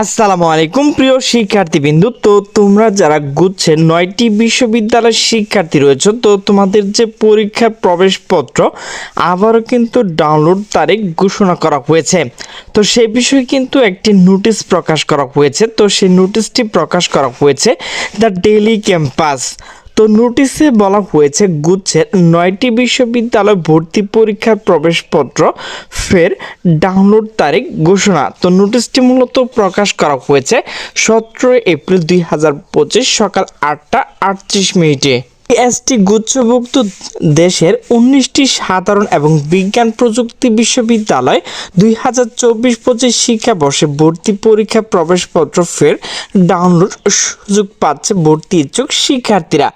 আসসালামু আলাইকুম, প্রিয় শিক্ষার্থীবৃন্দু। তো তোমরা যারা গুচ্ছে নয়টি বিশ্ববিদ্যালয়ের শিক্ষার্থী রয়েছে, তো তোমাদের যে পরীক্ষার প্রবেশপত্র, আবারও কিন্তু ডাউনলোড তারিখ ঘোষণা করা হয়েছে। তো সেই বিষয়ে কিন্তু একটি নোটিশ প্রকাশ করা হয়েছে। তো সেই নোটিশটি প্রকাশ করা হয়েছে, দ্য ডেইলি ক্যাম্পাস। তো নোটিশে বলা হয়েছে গুচ্ছের নয়টি বিশ্ববিদ্যালয় ভর্তি পরীক্ষার প্রবেশপত্র, ফের ডাউনলোড তারিখ ঘোষণা। তো নোটিশটি মূলত প্রকাশ করা হয়েছে সতেরোই এপ্রিল দুই হাজার পঁচিশ সকাল আটটা আটত্রিশ মিনিটে। এসটি গুচ্ছভুক্ত দেশের উনিশটি সাধারণ এবং বিজ্ঞান প্রযুক্তি বিশ্ববিদ্যালয়, দুই হাজার চব্বিশ পঁচিশ শিক্ষাবর্ষে ভর্তি পরীক্ষা প্রবেশপত্র ফের ডাউনলোড সুযোগ পাচ্ছে ভর্তি ইচ্ছুক শিক্ষার্থীরা।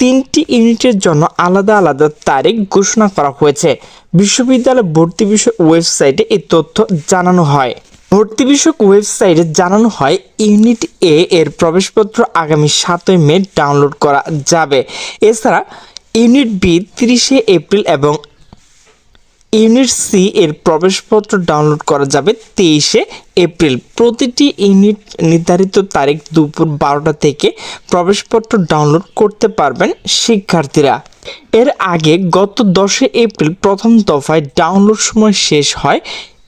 তিনটি ইউনিটের জন্য আলাদা আলাদা তারিখ ঘোষণা করা হয়েছে। বিশ্ববিদ্যালয় ভর্তি বিষয় ওয়েবসাইটে এই তথ্য জানানো হয়। ভর্তি বিষয়ক ওয়েবসাইটে জানানো হয়, ইউনিট এ এর প্রবেশপত্র আগামী সাতই মে ডাউনলোড করা যাবে। এছাড়া, ইউনিট বি তিরিশে এপ্রিল এবং ইউনিট সি এর প্রবেশপত্র ডাউনলোড করা যাবে তেইশে এপ্রিল। প্রতিটি ইউনিট নির্ধারিত তারিখ দুপুর বারোটা থেকে প্রবেশপত্র ডাউনলোড করতে পারবেন শিক্ষার্থীরা। এর আগে গত দশই এপ্রিল প্রথম দফায় ডাউনলোড সময় শেষ হয়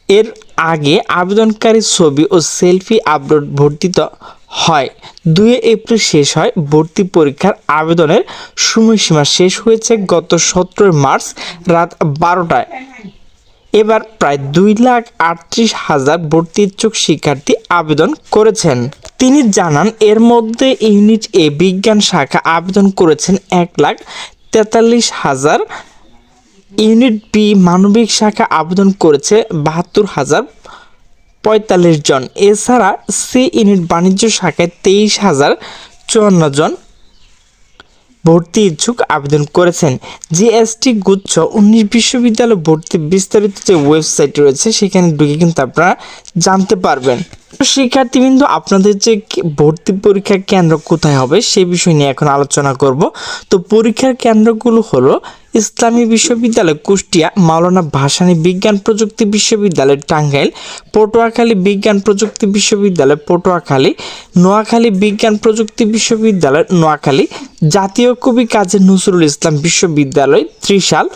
এর আগে আবেদনকারী ছবি ও সেলফি আপলোড ভর্তিত হয়। দুই এপ্রিল শেষ হয়, ভর্তি পরীক্ষার আবেদনের সময়সীমা শেষ হয়েছে গত সতেরোই মার্চ রাত বারোটায়। এবার প্রায় দুই লাখ আটত্রিশ হাজার ভর্তি ইচ্ছুক শিক্ষার্থী আবেদন করেছেন। তিনি জানান, এর মধ্যে ইউনিট এ বিজ্ঞান শাখা আবেদন করেছেন এক লাখ তেতাল্লিশ হাজার ইউনিট বি মানবিক শাখা আবেদন করেছে বাহাত্তর হাজার পঁয়তাল্লিশ জন। এছাড়া সি ইউনিট বাণিজ্য শাখায় তেইশ হাজার চুয়ান্ন জন ভর্তি ইচ্ছুক আবেদন করেছেন। জিএসটি গুচ্ছ উনিশ বিশ্ববিদ্যালয় ভর্তি বিস্তারিত যে ওয়েবসাইট রয়েছে, সেখানে ঢুকে কিন্তু আপনারা জানতে পারবেন। শিক্ষার্থীবৃন্দ, আপনাদের যে ভর্তি পরীক্ষার কেন্দ্র কোথায় হবে, সে বিষয় নিয়ে এখন আলোচনা করব। তো পরীক্ষার কেন্দ্রগুলো হলো ইসলামী বিশ্ববিদ্যালয় কুষ্টিয়া মাওলানা ভাসানী বিজ্ঞান প্রযুক্তি বিশ্ববিদ্যালয় টাঙ্গাইল, পটুয়াখালী বিজ্ঞান প্রযুক্তি বিশ্ববিদ্যালয় পটুয়াখালী, নোয়াখালী বিজ্ঞান প্রযুক্তি বিশ্ববিদ্যালয় নোয়াখালী, জাতীয় কবি কাজী নজরুল ইসলাম বিশ্ববিদ্যালয় ত্রিশাল,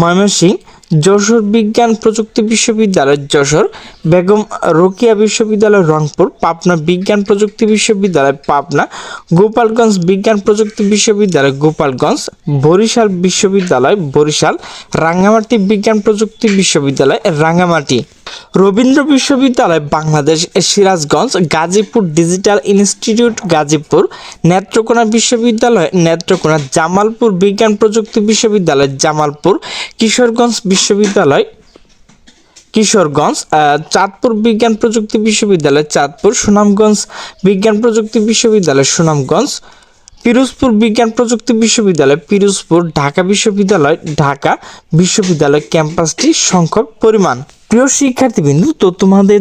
ময়মনসিংহ যশোর বিজ্ঞান প্রযুক্তি বিশ্ববিদ্যালয় যশোর, বেগম রোকিয়া বিশ্ববিদ্যালয় রংপুর, পাবনা বিজ্ঞান প্রযুক্তি বিশ্ববিদ্যালয় পাবনা, গোপালগঞ্জ বিজ্ঞান প্রযুক্তি বিশ্ববিদ্যালয় গোপালগঞ্জ, বরিশাল বিশ্ববিদ্যালয় বরিশাল, রাঙ্গামাটি বিজ্ঞান প্রযুক্তি বিশ্ববিদ্যালয় রাঙ্গামাটি। রবীন্দ্র বিশ্ববিদ্যালয়, বাংলাদেশ, সিরাজগঞ্জ, গাজীপুর ডিজিটাল ইনস্টিটিউট গাজীপুর। নেত্রকোনা বিশ্ববিদ্যালয়, নেত্রকোনা জামালপুর বিজ্ঞান প্রযুক্তি বিশ্ববিদ্যালয়, জামালপুর কিশোরগঞ্জ বিশ্ববিদ্যালয়, কিশোরগঞ্জ চাঁদপুর বিজ্ঞান প্রযুক্তি বিশ্ববিদ্যালয়, চাঁদপুর সুনামগঞ্জ বিজ্ঞান প্রযুক্তি বিশ্ববিদ্যালয়, সুনামগঞ্জ পিরোজপুর বিজ্ঞান প্রযুক্তি বিশ্ববিদ্যালয়, পিরোজপুর ঢাকা বিশ্ববিদ্যালয় ঢাকা বিশ্ববিদ্যালয় ক্যাম্পাসটি সংখ্যক পরিমাণ। প্রিয় শিক্ষার্থীবৃন্দ, তো তোমাদের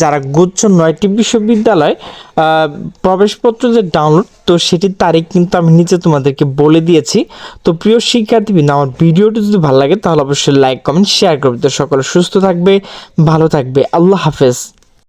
যারা গুচ্ছ নয়টি বিশ্ববিদ্যালয় প্রবেশপত্র যে ডাউনলোড তো সেটির তারিখ কিন্তু আমি নিচে তোমাদেরকে বলে দিয়েছি। তো প্রিয় শিক্ষার্থীবৃন্দ, আমার ভিডিওটি যদি ভালো লাগে, তাহলে অবশ্যই লাইক কমেন্ট শেয়ার করবে। তো সকলে সুস্থ থাকবে, ভালো থাকবে। আল্লাহ হাফেজ।